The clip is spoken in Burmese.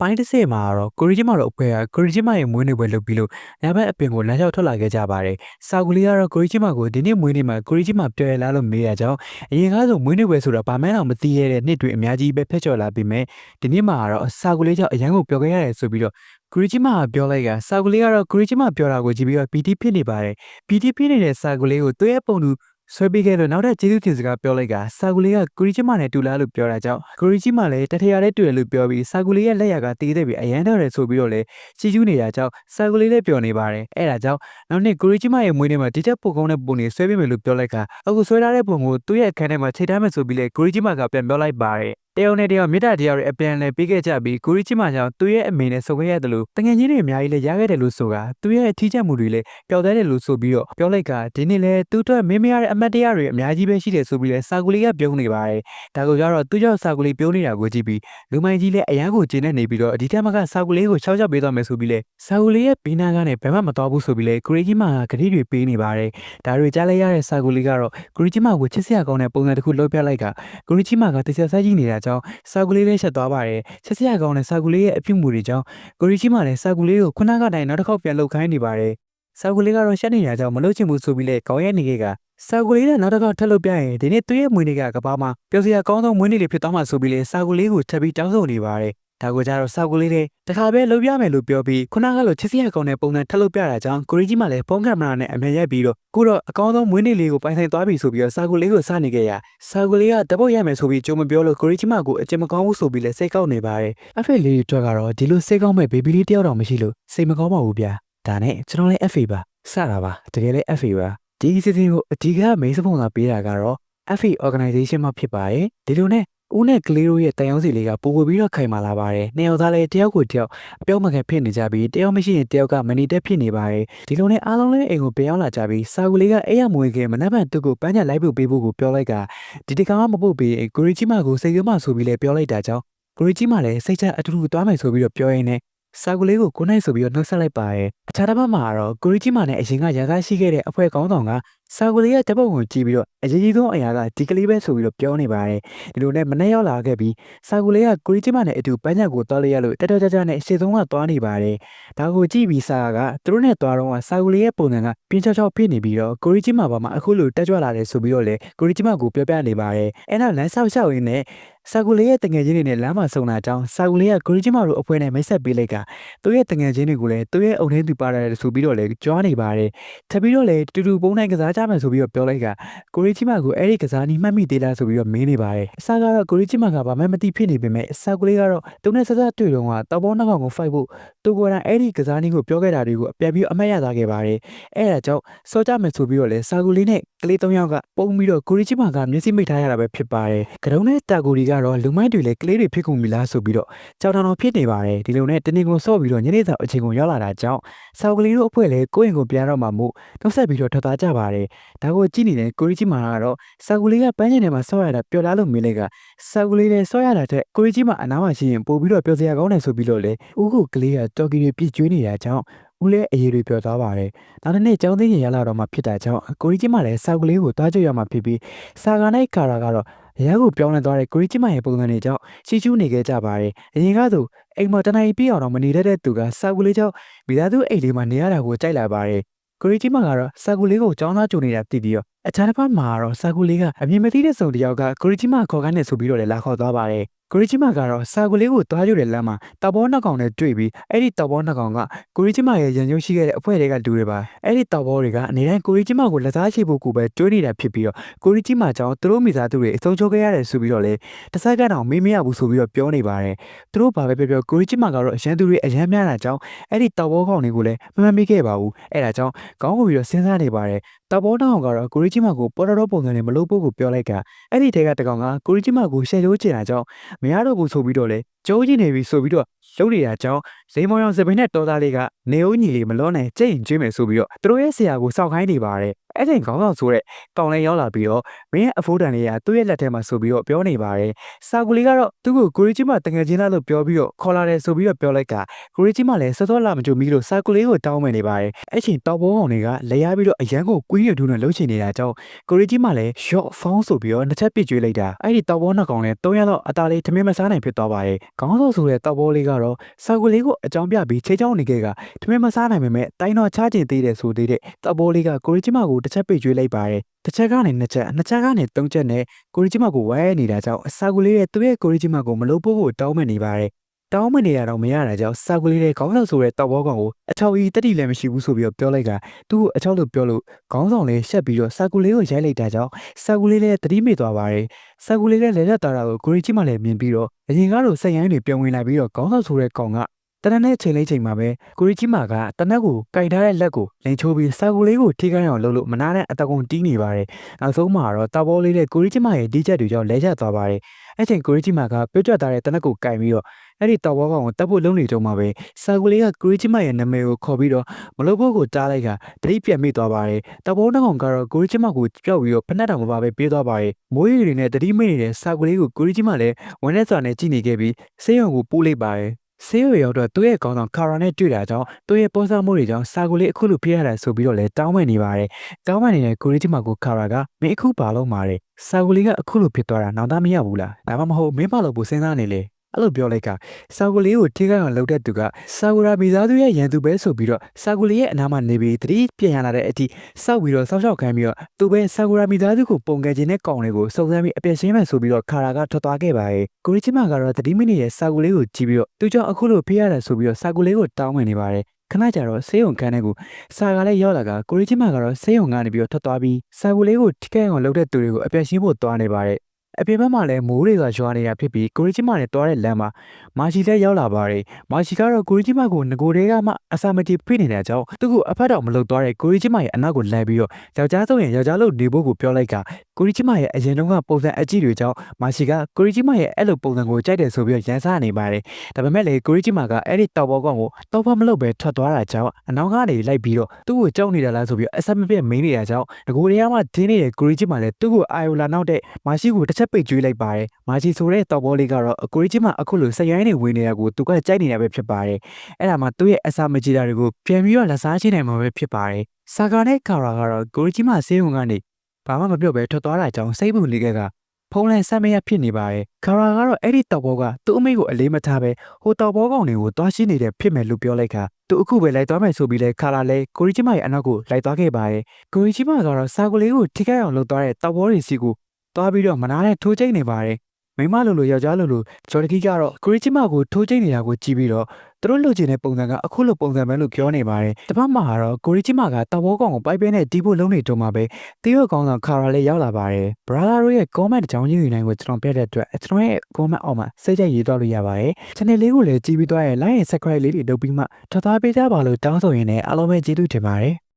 အပိုင်းတစ်ဆယ်မှာတော့ကိုရီဂျီမာတို့အဖွဲ့ကကိုရီဂျီမာရဲ့မွေးနေ့ပွဲလုပ်ပြီးလို့ညဘက်အပင်ကိုလမ်းလျှောက်ထွက်လာခဲ့ကြပါတယ်။စာကူလေးကတော့ကိုရီဂျီမာကိုဒီနေ့မွေးနေ့မှာကိုရီဂျီမာပြောရလားလို့မေးရကြောင်းအရင်ကဆိုမွေးနေ့ပွဲဆိုတာဘာမှန်းတော့မသိရတဲ့နှစ်တွေအများကြီးပဲဖက်ချော်လာပြီးမဲ့ဒီနေ့မှာတော့စာကူလေးကြောင့်အရန်ကိုပြောခဲ့ရတယ်ဆိုပြီးတော့ကိုရီဂျီမာကပြောလိုက်ကစာကူလေးကတော့ကိုရီဂျီမာပြောတာကိုကြည့်ပြီးတော့ PT ဖြစ်နေပါတယ်။ PT ဖြစ်နေတဲ့စာကူလေးကိုသူ့ရဲ့ပုံသူ ဆွဲပေးခဲ့လို့နောက်ထပ်ကျေးဇူးတင်စကားပြောလိုက်ကစာကူလေးကကိုရီဂျီမာနဲ့တူလားလို့ပြောတာကြောင့်ကိုရီဂျီမာလည်းတထရတဲ့တွေ့တယ်လို့ပြောပြီးစာကူလေးရဲ့လက်ရကတီးတဲ့ပြီးအရန်တော့တယ်ဆိုပြီးတော့လည်းချီကျူးနေတာကြောင့်စာကူလေးလည်းပျော်နေပါတယ်အဲ့ဒါကြောင့်နောက်နေ့ကိုရီဂျီမာရဲ့မွေးနေ့မှာဒီချက်ပုံကောင်းတဲ့ပုံတွေဆွဲပေးမယ်လို့ပြောလိုက်ကအခုဆွဲထားတဲ့ပုံကိုသူ့ရဲ့အခန်းထဲမှာချိန်ထားမယ်ဆိုပြီးလေကိုရီဂျီမာကပြန်ပြောလိုက်ပါတယ် တယောက်နဲ့တယောက်မေတ္တာတရားတွေအပြန်အလှန်ပေးခဲ့ကြပြီးကိုရီချီမာကြောင့်သူ့ရဲ့အမေနဲ့ဆုံခဲ့ရတယ်လို့တငယ်ချင်းတွေအများကြီးလည်းရခဲ့တယ်လို့ဆိုတာသူ့ရဲ့အထီးကျမှုတွေလည်းပျောက်သွားတယ်လို့ဆိုပြီးတော့ပြောလိုက်ကဒီနေ့လဲသူ့အတွက်မင်းမရတဲ့အမတ်တရားတွေအများကြီးပဲရှိတယ်ဆိုပြီးလဲစာကူလီကပြုံးနေပါတယ်ဒါကိုကြတော့သူ့ကြောင့်စာကူလီပြုံးနေတာကိုကြည့်ပြီးလူမိုင်းကြီးလည်းအရန်ကိုကျင်းနေနေပြီးတော့ဒီထက်မကစာကူလီကိုရှောက်ချပေးသွားမယ်ဆိုပြီးလဲစာကူလီရဲ့ဘေးနားကနေဘယ်မှမတော်ဘူးဆိုပြီးလဲကိုရီချီမာကဂရီတွေပေးနေပါတယ်ဒါတွေကြားလိုက်ရတဲ့စာကူလီကတော့ကိုရီချီမာကိုချစ်စရာကောင်းတဲ့ပုံစံတစ်ခုလုပ်ပြလိုက်ကကိုရီချီမာကတစ္ဆာဆက်ကြီးနေတာကြောင့်စာကူလီလေးဆက်သွားပါတယ်ဆက်စရာကောင်းတဲ့စာကူလေးရဲ့အပြုတ်မှုတွေကြောင့်ကိုရီချီမာလည်းစာကူလေးကိုခုနကတိုင်နောက်တစ်ခေါက်ပြန်လှုပ်ခိုင်းနေပါတယ်စာကူလေးကတော့ရှက်နေတာကြောင့်မလုပ်ချင်ဘူးဆိုပြီးလေကောင်းရဲ့နေခဲ့ကစာကူလေးနဲ့နောက်တစ်ခေါက်ထပ်လုပ်ပြရင်ဒီနေ့သူ့ရဲ့မွေးနေ့ကကဘာမှာပျော်စရာကောင်းဆုံးမွေးနေ့လေးဖြစ်သွားမှာဆိုပြီးလေစာကူလေးကိုထပ်ပြီးတောင်းဆိုနေပါတယ် ဒါကိုကြတော့စာကူလေးတွေတခါပဲလုပ်ပြမယ်လို့ပြောပြီးခုနကလိုချစ်စရာကောင်းတဲ့ပုံစံထပ်လုပ်ပြတာကြောင့်ကိုရီကြီးမှလည်းဖုန်းကင်မရာနဲ့အမြန်ရိုက်ပြီးတော့ခုတော့အကောင်းဆုံးမွေးနေ့လေးကိုပိုင်ဆိုင်သွားပြီဆိုပြီးတော့စာကူလေးကိုစနေခဲ့ရစာကူလေးကတပုတ်ရိုက်မယ်ဆိုပြီးကြုံမပြောလို့ကိုရီကြီးမှကိုအကျမကောင်းဘူးဆိုပြီးလဲစိတ်ကောက်နေပါတယ်အဖေလေးတွေအတွက်ကတော့ဒီလိုစိတ်ကောက်မဲ့ဘေဘီလေးတယောက်တော့မရှိလို့စိတ်မကောင်းပါဘူးဗျာဒါနဲ့ကျွန်တော်လည်း FA ပါစတာပါတကယ်လည်း FA ပါဒီစီစဉ်ကိုအဓိကမိတ်စပုံသာပေးတာကတော့ FA organization မှာဖြစ်ပါတယ်ဒီလိုနဲ့ ဦးနဲ့ကလေးတို့ရဲ့တန်ရုံးစီလေးကပိုပိုပြီးတော့ခိုင်မာလာပါတယ်။နှစ်ယောက်သားလည်းတယောက်ကိုတယောက်အပြောင်းမခံဖြစ်နေကြပြီးတယောက်မရှိရင်တယောက်ကမနီတက်ဖြစ်နေပါတယ်။ဒီလိုနဲ့အားလုံးလည်းအိမ်ကိုပြန်ရောက်လာကြပြီးစာကူလေးကအဲ့ရမွေခင်မနက်ဖြန်သူ့ကိုပန်းချလိုက်ဖို့ပေးဖို့ကိုပြောလိုက်ကဒီတကောင်ကမပုတ်ပြီးကိုရီချီမာကိုစိတ်ကမဆိုပြီးလည်းပြောလိုက်တာကြောင့်ကိုရီချီမာလည်းစိတ်ချအတူတူသွားမယ်ဆိုပြီးတော့ပြောရင်းနဲ့စာကူလေးကိုကိုနိုင်ဆိုပြီးတော့နှုတ်ဆက်လိုက်ပါရဲ့အခြားတစ်ပတ်မှာတော့ကိုရီချီမာနဲ့အရင်ကရကားရှိခဲ့တဲ့အဖွဲ့ကောင်းဆောင်က စာကူလေးရဲ့တပ်ပုံကိုကြည့်ပြီးတော့အရေးကြီးဆုံးအရာကဒီကလေးပဲဆိုပြီးတော့ပြောနေပါတယ်ဒီလိုနဲ့မနေ့ရောက်လာခဲ့ပြီးစာကူလေးကကိုရီချီမာနဲ့အတူပန်းညက်ကိုတောက်လိုက်ရလို့တက်တက်ကြကြနဲ့ရှေ့ဆုံးကသွားနေပါတယ်ဒါကိုကြည့်ပြီးစာကသူတို့နဲ့သွားတော့စာကူလေးရဲ့ပုံစံကပြင်းချောက်ချောက်ဖြစ်နေပြီးတော့ကိုရီချီမာဘာမှအခုလိုတက်ကြွလာတယ်ဆိုပြီးတော့လေကိုရီချီမာကိုပြောပြနေပါတယ်အဲ့နောက်လမ်းဆောက်ရှောက်ရင်းနဲ့ စာကူလေးရဲ့တငယ်ချင်းတွေနဲ့လမ်းမှာဆုံလာကြောင်းစာကူလေးကကိုရီချီမာတို့အဖွဲ့နဲ့မိတ်ဆက်ပေးလိုက်ကသူ့ရဲ့တငယ်ချင်းတွေကိုလည်းသူ့ရဲ့အုံထဲသူပါတယ်ဆိုပြီးတော့လေကြွားနေပါတယ်ထပ်ပြီးတော့လေတူတူပုံနိုင်ကစားကြမယ်ဆိုပြီးတော့ပြောလိုက်ကကိုရီချီမာကိုအဲ့ဒီကစားနီးမှတ်မိသေးလားဆိုပြီးတော့မင်းနေပါတယ်အစားကတော့ကိုရီချီမာကဘာမှမသိဖြစ်နေပေမဲ့အစားကလေးကတော့သူနဲ့ဆက်ဆက်တွေ့တော့ကတောက်ပေါင်းနောက်ကောင်ကိုဖိုက်ဖို့သူကိုယ်တိုင်အဲ့ဒီကစားနီးကိုပြောခဲ့တာတွေကိုအပြတ်ပြီးအမှတ်ရသားခဲ့ပါတယ်အဲ့ဒါကြောင့်စောကြမယ်ဆိုပြီးတော့လေစာကူလေးနဲ့ကလေး၃ယောက်ကပုံပြီးတော့ကိုရီချီမာကမျက်စိမိတ်ထားရတာပဲဖြစ်ပါတယ်ကတုံးနဲ့တာကူရီကတော့လူမိုင်းတွေလည်းကလေးတွေဖြစ်ကုန်ပြီလားဆိုပြီးတော့ကြောင်တောင်တော်ဖြစ်နေပါတယ်ဒီလိုနဲ့တနေ့ကိုစော့ပြီးတော့ညနေစာအချိန်ကိုရောက်လာတာကြောင့်စာကလေးတို့အဖွဲ့လည်းကိုယ့်ရင်ကိုပြန်တော့မှမို့နှုတ်ဆက်ပြီးတော့ထွက်သွားကြပါတယ်ဒါကိုကြည့်နေတဲ့ကိုရီချီမာကတော့စာကူလေးကပန်းချင်ထဲမှာစော့ရတာပျော်လားလို့မေးလိုက်ကစာကူလေးနဲ့စော့ရတာတဲ့ကိုရီချီမာအနားမှာရှိရင်ပို့ပြီးတော့ပျော်စရာကောင်းတယ်ဆိုပြီးတော့လေဦးကိုကလေးကတော်ကီတွေပြစ်ကျွေးနေတာကြောင့်ဦးလည်းအရေးတွေပြောသွားပါတယ်။နောက်တစ်နေ့ကျောင်းသိရင်ရလာတော့မှဖြစ်တာကြောင့်ကိုရီကြီးမလည်းစာကလေးကိုတွားကြွရမှာဖြစ်ပြီးစာကနဲ့ကာရာကတော့ ရဲကိုပြောင်းလဲသွားတဲ့ကိုရီကြီးမရဲ့ပုံစံတွေကြောင့်ချီချူးနေခဲ့ကြပါတယ်။အရင်ကဆိုအိမ်မှာတနိုင်ပြည့်အောင်တော့မနေတတ်တဲ့သူကစာကလေးကြောင့်မိသားစုအိမ်လေးမှာနေရတာကိုကြိုက်လာပါတယ်။ကိုရီကြီးမကတော့စာကူလေးကိုចောင်းသားကြုံနေတာသိပြီးတော့အခြားတစ်ဖက်မှာတော့စာကူလေးကအမြင်မသိတဲ့စုံတစ်ယောက်ကကိုရီကြီးမခေါ်ခိုင်းနေဆိုပြီးတော့လည်းလာခေါ်သွားပါတယ် ကိုရီချီမာကတော့စာကူလေးကိုတွားကြတဲ့လမ်းမှာတောက်ဘောနှစ်ကောင်နဲ့တွေ့ပြီးအဲ့ဒီတောက်ဘောနှစ်ကောင်ကကိုရီချီမာရဲ့ရန်ရုံရှိခဲ့တဲ့အဖွဲ့တွေကလူတွေပါအဲ့ဒီတောက်ဘောတွေကအနေတိုင်းကိုရီချီမာကိုလက်စားချိဖို့ကိုပဲတွေးနေတာဖြစ်ပြီးတော့ကိုရီချီမာကြောင့်သူတို့မိသားစုတွေအဆုံးချိုးခဲ့ရတယ်ဆိုပြီးတော့လေတစ်ဆက်ကန်အောင်မေးမရဘူးဆိုပြီးတော့ပြောနေပါတယ်သူတို့ဘာပဲပြောပြောကိုရီချီမာကတော့အရန်သူတွေအရန်များတာကြောင့်အဲ့ဒီတောက်ဘောကောင်တွေကိုလည်းမမှန်မိခဲ့ပါဘူးအဲ့ဒါကြောင့်ကောင်းကိုပြီးတော့စဉ်းစားနေပါတယ် တောက်ဘောတောင်ကတော့ကိုရီချီမာကိုပေါ်တော်ပုံစံနဲ့မလုပ်ဖို့ကိုပြောလိုက်ကအဲ့ဒီထဲကတကောင်ကကိုရီချီမာကိုရှယ်ရိုးချင်တာကြောင့်မရတော့ဘူးဆိုပြီးတော့လေကျိုးကြီးနေပြီဆိုပြီးတော့ရုပ်နေတာကြောင့်ဇိမ်မောင်ရောင်စပင်းနဲ့တော်သားလေးကနေဦးညီလေးမလောနဲ့ကြိတ်ရင်ကျွေးမယ်ဆိုပြီးတော့သူတို့ရဲ့ဆရာကိုစောက်ခိုင်းနေပါတယ်အဲ့ချိန်ခေါင်းဆောင်ဆိုတဲ့တောင်လဲရောက်လာပြီးတော့မင်းရဲ့အဖိုးတန်လေးကသူ့ရဲ့လက်ထဲမှာဆိုပြီးတော့ပြောနေပါတယ်စာကူလေးကတော့သူ့ကိုကိုရီကြီးမတငယ်ချင်းလားလို့ပြောပြီးတော့ခေါ်လာတယ်ဆိုပြီးတော့ပြောလိုက်ကကိုရီကြီးမလည်းစောစောလာမကြုံပြီးလို့စာကူလေးကိုတောင်းမယ်နေပါတယ်အဲ့ချိန်တောက်ဘောကောင်တွေကလဲရပြီးတော့အရန်ကိုကွင်းရထူးနဲ့လှုပ်ချင်နေတာကြောင့်ကိုရီကြီးမလည်း short phone ဆိုပြီးတော့နှစ်ချက်ပစ်ကျွေးလိုက်တာအဲ့ဒီတောက်ဘောနှစ်ကောင်လည်း၃ရက်တော့အသားလေးထမင်းမစားနိုင်ဖြစ်သွားပါတယ်ခေါင်းဆောင်ဆိုတဲ့တောက်ဘောလေးကတော့စာကူလေးကိုအကြောင်းပြပြီးခြေချောင်းနေခဲ့ကထမင်းမစားနိုင်ပေမဲ့တိုင်းတော့ချားကျင်သေးတယ်ဆိုသေးတဲ့တောက်ဘောလေးကကိုရီကြီးမကိုတစ်ချက်ပိတ်ကျွေးလိုက်ပါတယ်တစ်ချက်ကနေနှစ်ချက်နှစ်ချက်ကနေသုံးချက်နဲ့ကိုရီဂျီမာကိုဝဲနေတာကြောင့်အစာကူလေးရဲ့သူ့ရဲ့ကိုရီဂျီမာကိုမလုပ်ဖို့ကိုတောင်းမနေပါတယ်။တောင်းမနေရတော့မရတာကြောင့်စာကူလေးရဲ့ခေါင်းဆောင်ဆိုတဲ့တောက်ဘောကောင်ကိုအထောက်အီတက်တီလည်းမရှိဘူးဆိုပြီးတော့ပြောလိုက်ကသူ့ကိုအချောက်လို့ပြောလို့ခေါင်းဆောင်လေးရှက်ပြီးတော့စာကူလေးကိုရိုက်လိုက်တာကြောင့်စာကူလေးလည်းတတိမိသွားပါတယ်။စာကူလေးလည်းလဲလက်တာတာကိုကိုရီဂျီမာလည်းမြင်ပြီးတော့အရင်ကတော့စိတ်ရိုင်းတွေပြုံဝင်လာပြီးတော့ခေါင်းဆောင်ဆိုတဲ့ကောင်က တနက်နဲ့ချိန်လေးချိန်မှာပဲကိုရီကြီးမာကတနက်ကိုကြိုက်ထားတဲ့လက်ကိုလိန်ချိုးပြီးစာကူလေးကိုထိခိုင်းအောင်လုပ်လို့မနာတဲ့အတကုံတီးနေပါတယ်။နောက်ဆုံးမှာတော့တာဘောလေးနဲ့ကိုရီကြီးမာရဲ့ဒီချက်တွေကြောင့်လဲကျသွားပါတယ်။အဲ့ချိန်ကိုရီကြီးမာကပြုတ်ကျသွားတဲ့တနက်ကိုကင်ပြီးတော့အဲ့ဒီတာဘောကောင်ကိုတတ်ဖို့လုံးနေတော့မှာပဲစာကူလေးကကိုရီကြီးမာရဲ့နာမည်ကိုခေါ်ပြီးတော့မလုပ်ဖို့ကိုတားလိုက်ကတတိပြတ်မိသွားပါတယ်။တာဘောနှကောင်ကတော့ကိုရီကြီးမာကိုကြောက်ပြီးတော့ဖက်နှက်တောင်မပါပဲပြေးသွားပါတယ်။မိုးရီတွေနဲ့တတိမိနေတဲ့စာကူလေးကိုကိုရီကြီးမာလည်းဝန်နဲ့စွာနဲ့ကြည့်နေခဲ့ပြီးဆေးရုံကိုပို့လိုက်ပါတယ်။ ဆေးရွရောက်တော့သူ့ရဲ့ကောင်းဆောင်ကာရာနဲ့တွေ့တာကြောင့်သူ့ရဲ့ပေါ်စားမှုတွေကြောင့်စာကိုလေးအခုလိုဖြစ်ရတာဆိုပြီးတော့လဲတောင်းပန်နေပါတယ်။တောင်းပန်နေတဲ့ကိုရီဂျီမာကိုကာရာကမင်းအခုပါလို့မာတယ်။စာကိုလေးကအခုလိုဖြစ်သွားတာနောက်သားမရဘူးလား။ဒါမှမဟုတ်မင်းပါလို့ပူစဉ်းစားနေလေ။ အဲ့လိုပြောလိုက်ကစာကိုလေးကိုထိခိုက်အောင်လုပ်တဲ့သူကစာကူရာမိသားစုရဲ့ရန်သူပဲဆိုပြီးတော့စာကိုလေးရဲ့အနားမှာနေပြီးတတိပြန်ရလာတဲ့အထိစောက်ပြီးတော့စောက်ရှောက်ခိုင်းပြီးတော့သူပဲစာကူရာမိသားစုကိုပုံကယ်ခြင်းနဲ့ကောင်တွေကိုစုံစမ်းပြီးအပြည့်ရှင်းမယ်ဆိုပြီးတော့ခါရာကထွက်သွားခဲ့ပါရဲ့ကိုရီချီမာကတော့တတိမိနစ်ရဲ့စာကူလေးကိုကြည့်ပြီးတော့သူကြောင့်အခုလိုဖေးရတယ်ဆိုပြီးတော့စာကူလေးကိုတောင်းဝင်နေပါတယ်ခဏကြာတော့ဆေးရုံခန်းထဲကိုစာကလည်းရောက်လာကကိုရီချီမာကတော့ဆေးရုံကနေပြီးတော့ထွက်သွားပြီးစာကူလေးကိုထိခိုက်အောင်လုပ်တဲ့သူတွေကိုအပြည့်ရှင်းဖို့သွားနေပါတယ် အပြင်ဘက်မှာလည်းမိုးတွေကရွာနေတာဖြစ်ပြီးကိုရီချီမာနဲ့တွားတဲ့လမ်းမှာမာရှီလည်းရောက်လာပါတယ်။မာရှီကတော့ကိုရီချီမာကိုငကိုတွေကမှအစာမတီဖိနေတဲ့ကြောင့်သူ့ကိုအဖက်တော်မလုပ်သွားတဲ့ကိုရီချီမာရဲ့အနောက်ကိုလှမ်းပြီးတော့ယောက်ျားဆုံးရင်ယောက်ျားလို့နေဖို့ကိုပြောလိုက်ကကိုရီချီမာရဲ့အရင်တုန်းကပုံစံအကြည့်တွေကြောင့်မာရှီကကိုရီချီမာရဲ့အဲ့လိုပုံစံကိုကြိုက်တယ်ဆိုပြီးတော့ရန်စားနေပါတယ်။ဒါပေမဲ့လေကိုရီချီမာကအဲ့ဒီတောက်ပေါ်ကောင်ကိုတောက်ဖမလုပ်ပဲထွက်သွားတာကြောင့်အနောက်ကနေလိုက်ပြီးတော့သူ့ကိုကြောက်နေတာလားဆိုပြီးတော့အဆက်မပြတ်မင်းနေတာကြောင့်ငကိုတွေကမှဒင်းနေတဲ့ကိုရီချီမာလည်းသူ့ကိုအာယိုလာနောက်တဲ့မာရှီကိုတစ်ချက်ပိတ်ကျွေးလိုက်ပါတယ်။မာရှီဆိုတဲ့တောက်ပေါ်လေးကတော့ကိုရီချီမာအခုလိုဆက်ရိုင်းနေဝင်နေတာကိုသူကကြိုက်နေတာပဲဖြစ်ပါတယ်။အဲ့ဒါမှသူ့ရဲ့အစာမကြီးတာတွေကိုပြန်ပြီးတော့လက်စားချိနိုင်မှာပဲဖြစ်ပါတယ်။ဆာကာနဲ့ကာရာကတော့ကိုရီချီမာဆေးရုံကနေဘာမှမပြောဘဲထွက်သွားတာကြောင့်စိတ်ပူလေးကကဖုံးလဲဆက်မရဖြစ်နေပါတယ်။ကာရာကတော့အဲ့ဒီတောက်ဘောကသူ့အမေကိုအလေးမထားပဲဟိုတောက်ဘောကောင်တွေကိုတွားရှင်းနေတဲ့ဖြစ်မယ်လို့ပြောလိုက်ခါသူအခုပဲလိုက်သွားမယ်ဆိုပြီးလဲကာရာလဲကိုရီချီမာရဲ့အနောက်ကိုလိုက်သွားခဲ့ပါတယ်။ကိုရီချီမာကတော့စာကိုလေးကိုထိခိုက်အောင်လုပ်သွားတဲ့တောက်ဘောတွေစီကို တွားပြီးတော့မနာနဲ့ထိုးချိတ်နေပါတယ်။မိမလိုလိုယောက်ျားလိုလိုဂျော်ဒကီကတော့ကိုရီချီမာကိုထိုးချိတ်နေတာကိုကြည့်ပြီးတော့သူတို့လိုချင်တဲ့ပုံစံကအခုလိုပုံစံပဲလို့ပြောနေပါတယ်။တပတ်မှာကတော့ကိုရီချီမာကတောက်ဘောကောင်ကိုပိုက်ပဲနဲ့တီးဖို့လုံးနေတော့မှပဲတီးရကောင်ဆောင်ခါရာလေးရောက်လာပါတယ်။ brother တို့ရဲ့ comment အကြောင်းရင်းယူနိုင်ကိုကျွန်တော်ပြတဲ့အတွက်ကျွန်တော်ရဲ့ comment အောက်မှာစိတ်ကြိုက်ရေးသွားလို့ရပါတယ်။ channel လေးကိုလည်းကြည့်ပြီးသွားရင် like and subscribe လေးတွေလုပ်ပြီးမှထပ်သားပေးကြပါလို့တောင်းဆိုရင်းနဲ့အားလုံးပဲကျေးဇူးတင်ပါတယ်။